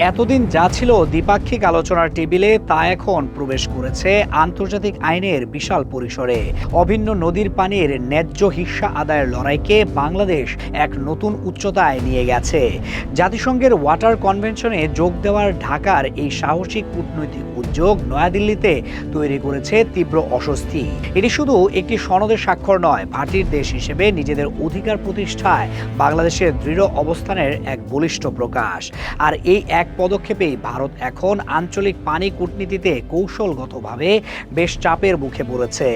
এতদিন যা ছিল দ্বিপাক্ষিক আলোচনার টেবিলে, তা এখন প্রবেশ করেছে আন্তর্জাতিক আইনের বিশাল পরিসরে। অভিন্ন নদীর পানির ন্যায্য হিস্সা আদায়ের লড়াইকে বাংলাদেশ এক নতুন উচ্চতায় নিয়ে গেছে। জাতিসংঘের ওয়াটার কনভেনশনে যোগ দেওয়ার ঢাকার এই সাহসিক কূটনৈতিক উদ্যোগ নয়াদিল্লিতে তৈরি করেছে তীব্র অস্বস্তি। এটি শুধু একটি সনদের স্বাক্ষর নয়, ভাটির দেশ হিসেবে নিজেদের অধিকার প্রতিষ্ঠায় বাংলাদেশের দৃঢ় অবস্থানের এক বলিষ্ঠ প্রকাশ। আর এই এক পদক্ষেপেই ভারত এখন আঞ্চলিক পানি কূটনীতিতে কৌশলগতভাবে বেশ চাপের মুখে পড়েছে।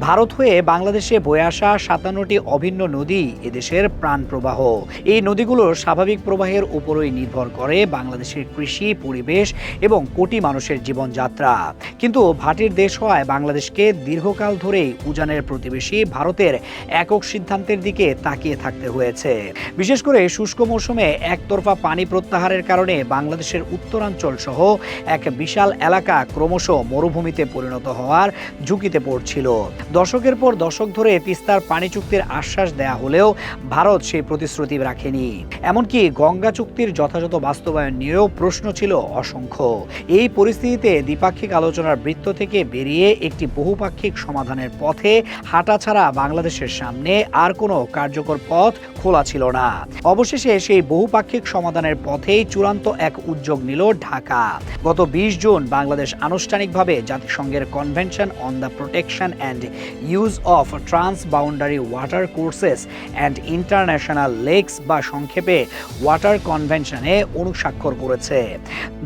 ভারত হয়ে বাংলাদেশে বয়ে আসা সাতান্নটি অভিন্ন নদী এদেশের প্রাণ প্রবাহ। এই নদীগুলোর স্বাভাবিক প্রবাহের উপরই নির্ভর করে বাংলাদেশের কৃষি, পরিবেশ এবং কোটি মানুষের জীবনযাত্রা। কিন্তু ভাটির দেশ হওয়ায় বাংলাদেশকে দীর্ঘকাল ধরেই উজানের প্রতিবেশী ভারতের একক সিদ্ধান্তের দিকে তাকিয়ে থাকতে হয়েছে। বিশেষ করে শুষ্ক মৌসুমে একতরফা পানি প্রত্যাহারের কারণে বাংলাদেশের উত্তরাঞ্চল সহ এক বিশাল এলাকা ক্রমশ মরুভূমিতে পরিণত হওয়ার ঝুঁকিতে পড়ছিল। দশকের পর দশক ধরে তিস্তার পানি চুক্তির আশ্বাস দেয়া হলেও ভারত সেই প্রতিশ্রুতি রাখেনি। এমনকি গঙ্গা চুক্তির যথাযথ বাস্তবায়ন নিয়েও প্রশ্ন ছিল অসংখ্য। এই পরিস্থিতিতে দ্বিপাক্ষিক আলোচনার বৃত্ত থেকে বেরিয়ে একটি বহুপাক্ষিক সমাধানের পথে হাঁটা ছাড়া বাংলাদেশের সামনে আর কোনো কার্যকর পথ খোলা ছিল না। অবশেষে সেই বহুপাক্ষিক সমাধানের পথেই চূড়ান্ত এক উদ্যোগ নিল ঢাকা। গত বিশ জুন বাংলাদেশ আনুষ্ঠানিকভাবে জাতিসংঘের convention on the protection and use of transboundary water courses and international lakes বা সংক্ষেপে ওয়াটার কনভেনশনে অনুস্বাক্ষর করেছে।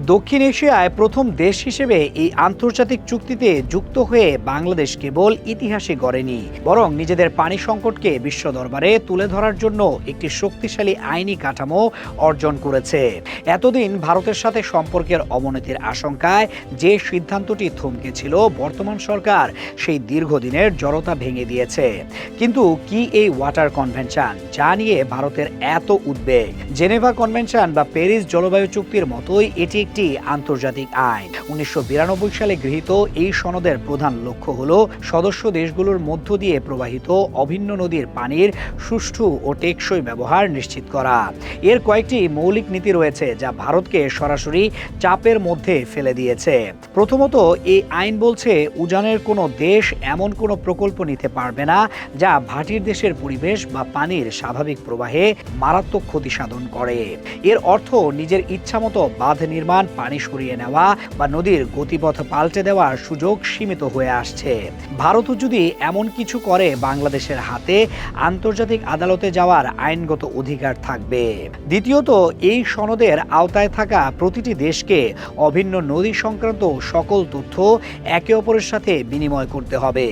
দক্ষিণ এশিয়ায় প্রথম দেশ হিসেবে এই আন্তর্জাতিক চুক্তিতে যুক্ত হয়ে বাংলাদেশ কেবল ইতিহাসে গড়েনি, বরং নিজেদের পানি সংকটকে বিশ্ব দরবারে তুলে ধরার জন্য একটি শক্তিশালী আইনি কাঠামো অর্জন করেছে। এতদিন ভারতের সাথে সম্পর্কের অবনতির আশঙ্কায় যে সিদ্ধান্তটি থমকে ছিল, বর্তমান সরকার সেই দীর্ঘদিনের জড়তা ভেঙে দিয়েছে। কিন্তু কি এই ওয়াটার কনভেনশন যা নিয়ে ভারতের এত উদ্বেগ? জেনেভা কনভেনশন বা প্যারিস জলবায়ু চুক্তির মতোই এটি একটি আন্তর্জাতিক আইন। উনিশশো সালে গৃহীত এই সনদের প্রধান লক্ষ্য হল সদস্য দেশগুলোর মধ্য দিয়ে প্রবাহিত অভিন্ন নদীর পানির সুষ্ঠু ও টেকসই ব্যবহার নিশ্চিত করা। এর কয়েকটি মৌলিক নীতি রয়েছে যা ভারতকে সরাসরি চাপের মধ্যে ফেলে দিয়েছে। প্রথমত, এই আইন বলছে উজানের কোনো দেশ এমন কোনো প্রকল্প নিতে পারবে না যা ভাটির দেশের পরিবেশ বা পানির স্বাভাবিক প্রবাহে মারাত্মক ক্ষতি সাধন করে। এর অর্থ নিজের ইচ্ছামতো বাঁধ নির্মাণ পানি সরিয়ে নেওয়া বা নদীর গতিপথ পাল্টে দেওয়ার সুযোগ সীমিত হয়ে আসছে। ভারতও যদি এমন কিছু করে বাংলাদেশের হাতে, আন্তর্জাতিক আদালতে যাওয়ার আইনগত অধিকার থাকবে। দ্বিতীয়ত, এই সনদের আওতায় থাকা প্রতিটি দেশকে অভিন্ন নদী সংক্রান্ত সকল তথ্য একে অপরের সাথে বিনিময় করতে হবে।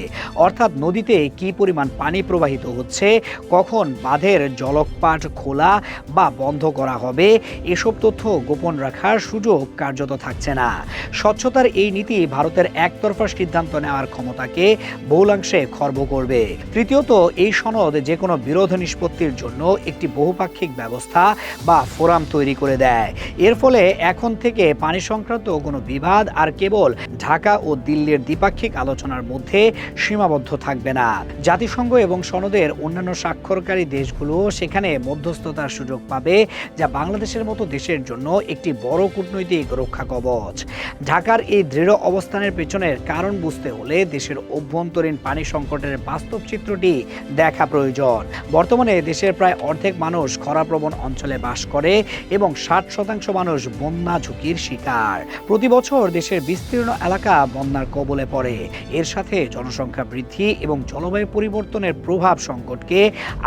অর্থাৎ নদীতে কি পরিমাণ পানি প্রবাহিত হচ্ছে, কখন বাঁধের জলকপাট খোলা বা বন্ধ করা হবে, এসব তথ্য গোপন রাখার সুযোগ কার্যত থাকছে না। স্বচ্ছতার এই নীতি ভারতের একতরফা সিদ্ধান্ত নেওয়ার ক্ষমতাকে বহুলাংশে খর্ব করবে। তৃতীয়ত, এই সনদ যে কোনো বিরোধ নিষ্পত্তির জন্য একটি বহুপাক্ষিক ব্যবস্থা বা ফোরাম তৈরি করে দেয়। এর ফলে এখন থেকে পানি সংক্রান্ত কোনো বিবাদ আর কেবল ঢাকা ও দিল্লির দ্বিপাক্ষিক আলোচনার মধ্যে সীমাবদ্ধ থাকবে না। জাতিসংঘ এবং সনদের অন্যান্য স্বাক্ষরকারী দেশগুলো সেখানে মধ্যস্থতার সুযোগ পাবে, যা বাংলাদেশের মতো দেশের জন্য একটি বড় কূটনৈতিক রক্ষা কবচ। ঢাকার এই দৃঢ় অবস্থানের পেছনের কারণ বুঝতে হলে দেশের অভ্যন্তরীণ পানি সংকটের বাস্তব চিত্রটি দেখা প্রয়োজন। বর্তমানে দেশের প্রায় অর্ধেক মানুষ খরাপ্রবণ অঞ্চলে বাস করে এবং ষাট শতাংশ মানুষ বন্যা ঝুঁকির শিকার। প্রতি বছর দেশের বিস্তীর্ণ এলাকা বন্যার কবলে পড়ে। এর সাথে জনসংখ্যা বৃদ্ধি এবং জলবায়ু পরিবর্তনের প্রভাব সংকটকে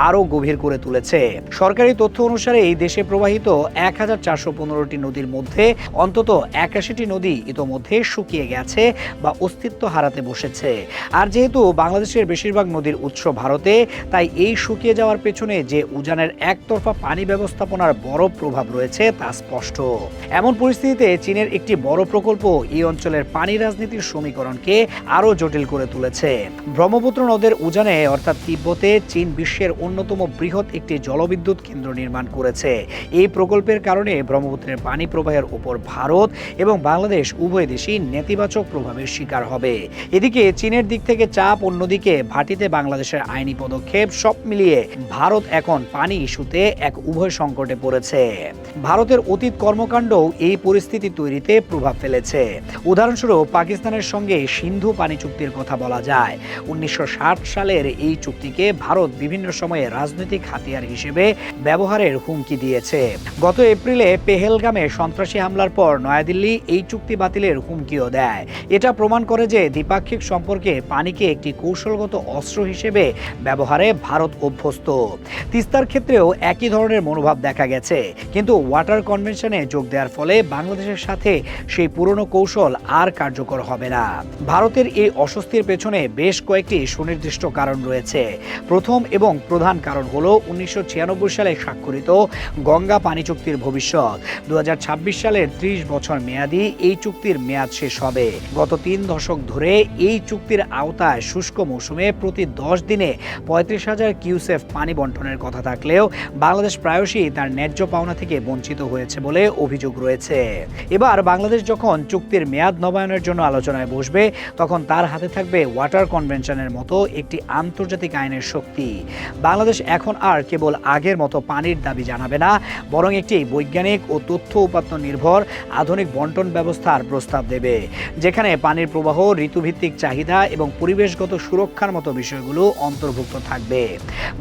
আরও গভীর করে তুলেছে। সরকারি তথ্য অনুসারে এই দেশে প্রবাহিত এক হাজার চারশো পনেরোটি নদীর মধ্যে অন্তত একাশিটি নদী ইতোমধ্যে শুকিয়ে গেছে বা অস্তিত্ব হারাতে বসেছে। আর যেহেতু বাংলাদেশের বেশিরভাগ নদীর উৎস ভারতে, তাই এই শুকিয়ে যাওয়ার পেছনে যে উজানের একতরফা পানি ব্যবস্থাপনার বড় প্রভাব রয়েছে তা স্পষ্ট। এমন পরিস্থিতিতে চীনের একটি বড় প্রকল্প এই অঞ্চলের পানি রাজনীতির সমীকরণকে আরও জটিল করে তুলেছে। ব্রহ্মপুত্র নদের উজানে, অর্থাৎ তিব্বতে, চীন বিশ্বের অন্যতম বৃহৎ একটি জলবিদ্যুৎ কেন্দ্র নির্মাণ করেছে। এই প্রকল্পের কারণে ব্রহ্মপুত্রের পানি প্রবাহের উপর ভারত এবং বাংলাদেশ উভয় দেশই নেতিবাচক প্রভাবের শিকার হবে। এদিকে চীনের দিক থেকে চাপ, অন্যদিকে ভাটিতে বাংলাদেশের আইনি পদক্ষেপ সব মিলিয়ে ভারত এখন পানি ইস্যুতে এক উভয় সংকটে পড়েছে। ভারতের অতীত কর্মকাণ্ডও এই পরিস্থিতি তৈরিতে প্রভাব ফেলেছে। উদাহরণস্বরূপ পাকিস্তানের সঙ্গে সিন্ধু পানি চুক্তির কথা বলা যায়। উনিশশো ষাট সালের এই চুক্তিকে ভারত বিভিন্ন সময়ে রাজনৈতিক হাতিয়ার হিসেবে ব্যবহারের হুমকি দিয়েছে। গত এপ্রিলে পেহেলগামে সন্ত্রাসী হামলার পর নয়াদিল্লি এই চুক্তি বাতিলের হুমকিও দেয়। এটা প্রমাণ করে যে দ্বিপাক্ষিক সম্পর্কে পানিকে একটি কৌশলগত অস্ত্র হিসেবে ব্যবহারে ভারত অভ্যস্ত। তিস্তার ক্ষেত্রেও একই ধরনের মনোভাব দেখা গেছে। কিন্তু ওয়াটার কনভেনশনে যোগ দেওয়ার ফলে বাংলাদেশের সাথে সেই পুরনো কৌশল আর কার্যকর হবে না। ভারতের এই অস্বস্তির পেছনে বেশ কয়েকটি সুনির্দিষ্ট কারণ রয়েছে। প্রথম এবং প্রধান কারণ হল উনিশশো ছিয়ানব্বই সালে স্বাক্ষরিত গঙ্গা পানি চুক্তির ভবিষ্যৎ। দু সালের ত্রিশ বছর মেয়াদি এই চুক্তির মেয়াদ শেষ হবে। গত তিন দশক ধরে এই চুক্তির আওতায় শুষ্ক মৌসুমে প্রতি দশ দিনে পঁয়ত্রিশ হাজার কিউসেফ পানি বন্টনের কথা থাকলেও বাংলাদেশ প্রায়শই তার ন্যায্য পাওনা থেকে বঞ্চিত হয়েছে বলে অভিযোগ রয়েছে। এবার বাংলাদেশ যখন চুক্তির মেয়াদ নবায়নের জন্য আলোচনায় বসবে, তখন তার হাতে থাকবে ওয়াটার কনভেনশনের মতো একটি আন্তর্জাতিক আইনের শক্তি। বাংলাদেশ এখন আর কেবল আগের মতো পানির দাবি জানাবে না, বরং একটি বৈজ্ঞানিক ও তথ্য উপাত্ত নির্ভর আধুনিক বন্টন ব্যবস্থার প্রস্তাব দেবে, যেখানে পানির প্রবাহ, ঋতুভিত্তিক চাহিদা এবং পরিবেশগত সুরক্ষার মতো বিষয়গুলো অন্তর্ভুক্ত থাকবে।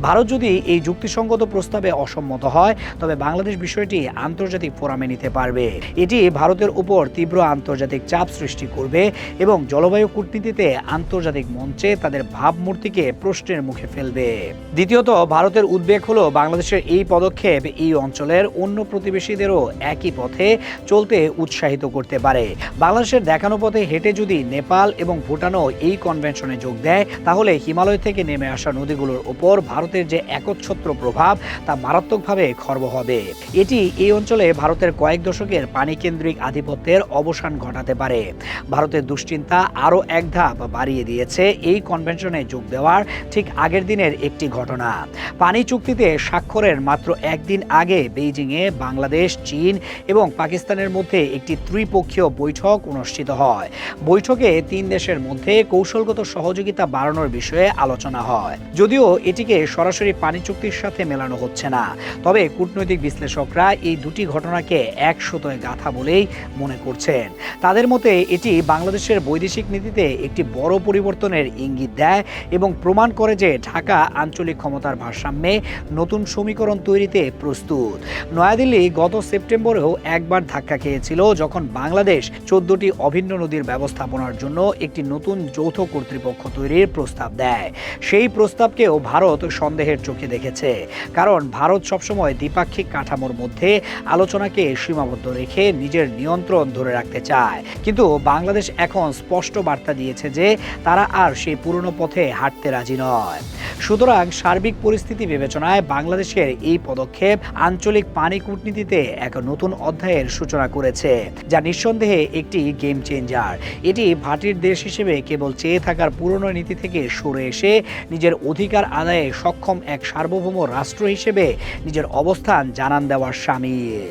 ভারত যদি এই যুক্তিসঙ্গত প্রস্তাবে অসম্মত হয়, তবে বাংলাদেশ বিষয়টি আন্তর্জাতিক ফোরামে নিতে পারবে। এটি ভারতের উপর তীব্র আন্তর্জাতিক চাপ সৃষ্টি করবে এবং জলবায়ু কূটনীতিতে আন্তর্জাতিক মঞ্চে তাদের ভাবমূর্তিকে প্রশ্নের মুখে ফেলবে। দ্বিতীয়ত, ভারতের উদ্বেগ হলো বাংলাদেশের এই পদক্ষেপ এই অঞ্চলের অন্য প্রতিবেশীদেরও একই পথে চলতে উৎসাহিত করতে পারে। বাংলাদেশের দেখানো পথে হেঁটে যদি নেপাল এবং ভুটানও এই কনভেনশনে যোগ দেয়, তাহলে হিমালয় থেকে নেমে আসা নদীগুলোর ওপর ভারতের যে একচ্ছত্র প্রভাব, তা মারাত্মকভাবে খর্ব হবে। এটি এই অঞ্চলে ভারতের কয়েক দশকের পানিকেন্দ্রিক আধিপত্যের অবসান ঘটাতে পারে। ভারতের দুশ্চিন্তা আরও এক ধাপ বাড়িয়ে দিয়েছে এই কনভেনশনে যোগ দেওয়ার ঠিক আগের দিনের একটি ঘটনা। পানি চুক্তিতে স্বাক্ষরের মাত্র একদিন আগে বেইজিংয়ে বাংলাদেশ, চীন এবং পাকিস্তানের মধ্যে একটি ত্রিপক্ষীয় বৈঠক অনুষ্ঠিত হয়। বৈঠকে তিন দেশের মধ্যে কৌশলগত সহযোগিতা বাড়ানোর বিষয়ে আলোচনা হয়। যদিও এটিকে সরাসরি পানি চুক্তির সাথে মেলানো হচ্ছে না। তবে কূটনৈতিক বিশ্লেষকরা এই দুটি ঘটনাকে এক সুতোয় গাথা বলেই মনে করছেন। তাদের মতে এটি বাংলাদেশের বৈদেশিক নীতিতে একটি বড় পরিবর্তনের ইঙ্গিত দেয় এবং প্রমাণ করে যে ঢাকা আঞ্চলিক ক্ষমতার ভারসাম্যে নতুন সমীকরণ তৈরিতে প্রস্তুত। নয়াদিল্লি গত সেপ্টেম্বরেও একবার ধাক্কা খেয়েছিল যখন বাংলাদেশ চোদ্দটি অভিন্ন নদীর ব্যবস্থাপনার জন্য একটি নতুন যৌথ কর্তৃপক্ষ তৈরির প্রস্তাব দেয়। সেই প্রস্তাবকেও ভারত সন্দেহের চোখে দেখেছে। কারণ ভারত সবসময় দ্বিপাক্ষিক কাঠামোর মধ্যে আলোচনাকে সীমাবদ্ধ রেখে নিজের নিয়ন্ত্রণ ধরে রাখতে চায়। কিন্তু বাংলাদেশ এখন স্পষ্ট বার্তা দিয়েছে যে তারা আর সেই পুরনো পথে হাঁটতে রাজি নয়। সুতরাং সার্বিক পরিস্থিতি বিবেচনায় বাংলাদেশের এই পদক্ষেপ আঞ্চলিক পানি কূটনীতিতে এক নতুন অধ্যায়ের সূচনা করেছে, যা নিঃসন্দেহে একটি গেম চেঞ্জার এটি ভাটির দেশ হিসেবে কেবল চেয়ে থাকার পুরনো নীতি থেকে সরে এসে নিজের অধিকার আদায়ে সক্ষম এক সার্বভৌম রাষ্ট্র হিসেবে নিজের অবস্থান জানান দেওয়ার সামিল